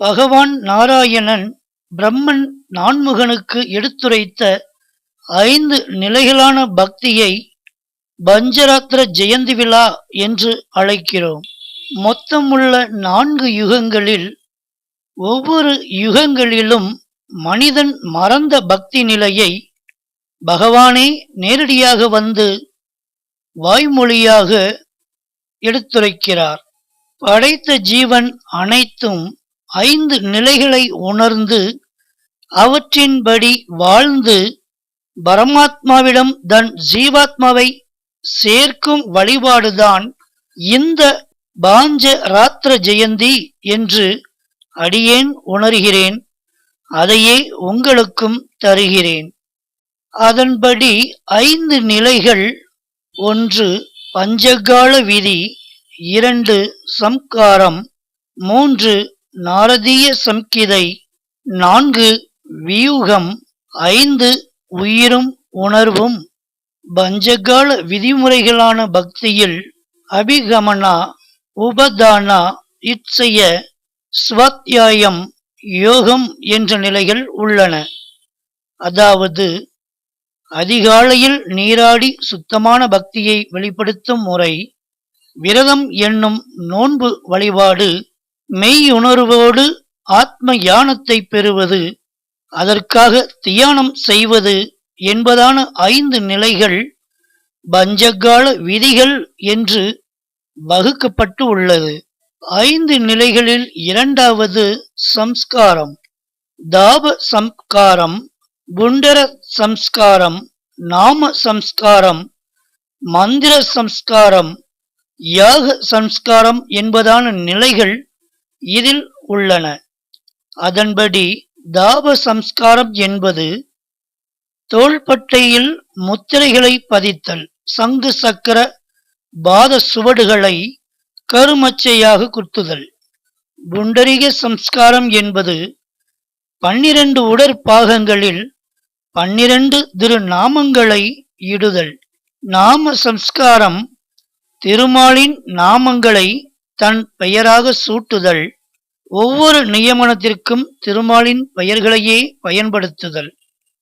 பகவான் நாராயணன் பிரம்மன் நான்முகனுக்கு எடுத்துரைத்த ஐந்து நிலைகளான பக்தியை பஞ்சராத்திர ஜெயந்தி விழா என்று அழைக்கிறோம். மொத்தமுள்ள நான்கு யுகங்களில் ஒவ்வொரு யுகங்களிலும் மனிதன் மறந்த பக்தி நிலையை பகவானே நேரடியாக வந்து வாய்மொழியாக எடுத்துரைக்கிறார். படைத்த ஜீவன் அனைத்தும் ஐந்து நிலைகளை உணர்ந்து அவற்றின்படி வாழ்ந்து பரமாத்மாவிடம் தன் ஜீவாத்மாவை சேர்க்கும் வழிபாடுதான் இந்த பாஞ்ச ராத்திர ஜெயந்தி என்று அடியேன் உணர்கிறேன். அதையே உங்களுக்கும் தருகிறேன். அதன்படி ஐந்து நிலைகள். ஒன்று பஞ்சகால விதி இரண்டு சம்காரம் மூன்று நாரதீய சம்கிதை நான்கு வியூகம் ஐந்து உயிரும் உணர்வும். பஞ்சகால விதிமுறைகளான பக்தியில் அபிகமனா உபதானா இச்சய ஸ்வாத்தியாயம் யோகம் என்ற நிலைகள் உள்ளன. அதாவது அதிகாலையில் நீராடி சுத்தமான பக்தியை வெளிப்படுத்தும் முறை விரதம் என்னும் நோன்பு வழிபாடு மெய்யுணர்வோடு ஆத்ம யானத்தை பெறுவது அதற்காக தியானம் செய்வது என்பதான ஐந்து நிலைகள் பஞ்சகால விதிகள் என்று வகுக்கப்பட்டு உள்ளது. ஐந்து நிலைகளில் இரண்டாவது சம்ஸ்காரம் தாப சம்ஸ்காரம் புண்டர சம்ஸ்காரம் நாம சம்ஸ்காரம் மந்திர சம்ஸ்காரம் யாக சம்ஸ்காரம் என்பதான நிலைகள் இதில் உள்ளன. அதன்படி தாப சம்ஸ்காரம் என்பது தோள்பட்டையில் முத்திரைகளை பதித்தல் சங்கு சக்கர பாத சுவடுகளை கருமச்சையாக குத்துதல். புண்டரிக சம்ஸ்காரம் என்பது பன்னிரண்டு உடற்பாகங்களில் பன்னிரண்டு திருநாமங்களை இடுதல். நாம சம்ஸ்காரம் திருமாலின் நாமங்களை தன் பெயராக சூட்டுதல் ஒவ்வொரு நியமனத்திற்கும் திருமாலின் பெயர்களையே பயன்படுத்துதல்.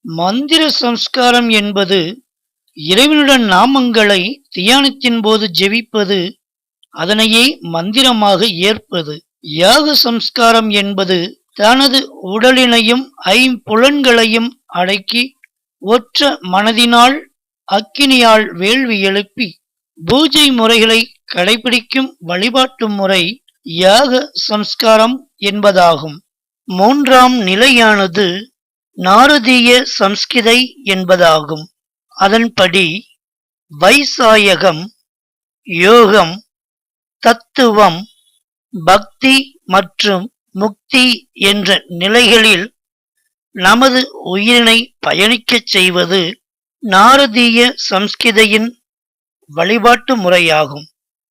மந்திர சம்ஸ்காரம் என்பது இறைவனுடன் நாமங்களை தியானத்தின் போது ஜெபிப்பது அதனையே மந்திரமாக ஏற்பது. யாக சம்ஸ்காரம் என்பது தனது உடலினையும் ஐம்புலன்களையும் அடக்கி ஒற்ற மனதினால் அக்கினியால் வேள்வி எழுப்பி பூஜை முறைகளை கடைபிடிக்கும் வழிபாட்டு முறை யாக சம்ஸ்காரம் என்பதாகும். மூன்றாம் நிலையானது நாரதீய சம்ஸ்கிதை என்பதாகும். அதன்படி வைசாயகம் யோகம் தத்துவம் பக்தி மற்றும் முக்தி என்ற நிலைகளில் நமது உயிரினை பயணிக்கச் செய்வது நாரதீய சம்ஸ்கிதையின் வழிபாட்டு முறையாகும்.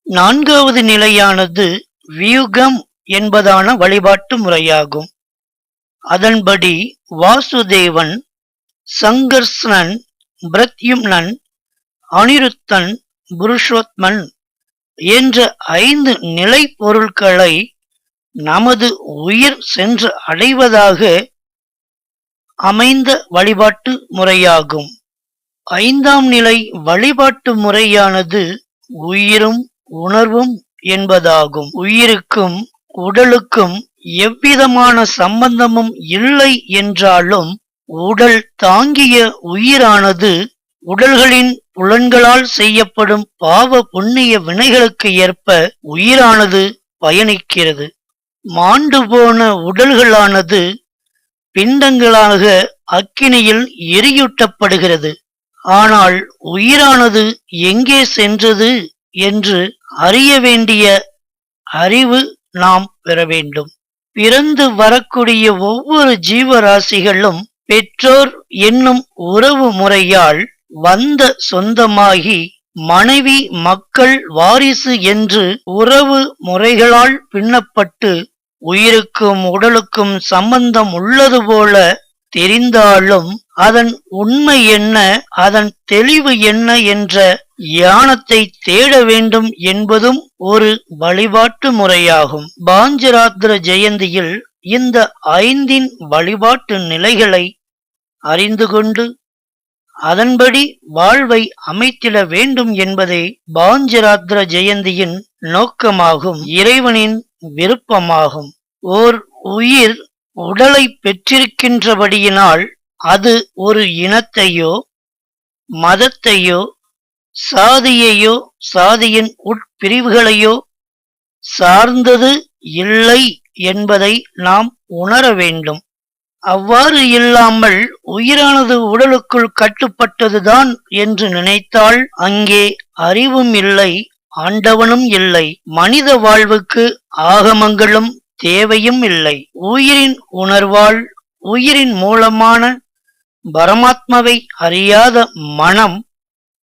நான்காவது நிலையானது வியூகம் என்பதான வழிபாட்டு முறையாகும். அதன்படி வாசுதேவன் சங்கர்ஷ்ணன் பிரத்யும்னன் அனிருத்தன் புருஷோத்மன் என்ற ஐந்து நிலை பொருட்களை நமது உயிர் சென்று அடைவதாக அமைந்த வழிபாட்டு முறையாகும். ஐந்தாம் நிலை வழிபாட்டு முறையானது உயிரும் உணர்வும் என்பதாகும். உயிருக்கும் உடலுக்கும் எவ்விதமான சம்பந்தமும் இல்லை என்றாலும் உடல் தாங்கிய உயிரானது உடல்களின் புலன்களால் செய்யப்படும் பாவ புண்ணிய வினைகளுக்கு ஏற்ப உயிரானது பயணிக்கிறது. மாண்டு போன உடல்களானது பிண்டங்களாக அக்கினியில் எரியூட்டப்படுகிறது. ஆனால் உயிரானது எங்கே சென்றது? என்று அறிய வேண்டிய அறிவு நாம் பெற வேண்டும். பிறந்து வரக்கூடிய ஒவ்வொரு ஜீவராசிகளும் பெற்றோர் என்னும் உறவு முறையால் வந்த சொந்தமாகி மனைவி மக்கள் வாரிசு என்று உறவு முறைகளால் பின்னப்பட்டு உயிருக்கும் உடலுக்கும் சம்பந்தம் உள்ளது போல தெரிந்தாலும் அதன் உண்மை என்ன அதன் தெளிவு என்ன என்ற யானத்தை தேட வேண்டும் என்பதும் ஒரு வழிபாட்டு முறையாகும். பாஞ்சராத்திர ஜெயந்தியில் இந்த ஐந்தின் வழிபாட்டு நிலைகளை அறிந்து கொண்டு அதன்படி வாழ்வை அமைத்திட வேண்டும் என்பதே பாஞ்சராத்திர ஜெயந்தியின் நோக்கமாகும். இறைவனின் விருப்பமாகும். ஓர் உயிர் உடலை பெற்றிருக்கின்றபடியினால் அது ஒரு இனத்தையோ மதத்தையோ சாதியையோ சாதியின் உட்பிரிவுகளையோ சார்ந்தது இல்லை என்பதை நாம் உணர வேண்டும். அவ்வாறு இல்லாமல் உயிரானது உடலுக்குள் கட்டுப்பட்டதுதான் என்று நினைத்தால் அங்கே அறிவும் இல்லை ஆண்டவனும் இல்லை. மனித வாழ்வுக்கு ஆகமங்களும் தேவையும் இல்லை. உயிரின் உணர்வால் உயிரின் மூலமான பரமாத்மாவை அறியாத மனம்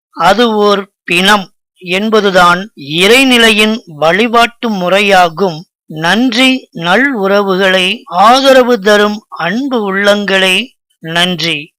அது ஓர் பிணம் என்பதுதான் இறைநிலையின் வழிபாட்டு முறையாகும். நன்றி நல் உறவுகளை ஆதரவு தரும் அன்பு உள்ளங்களே. நன்றி.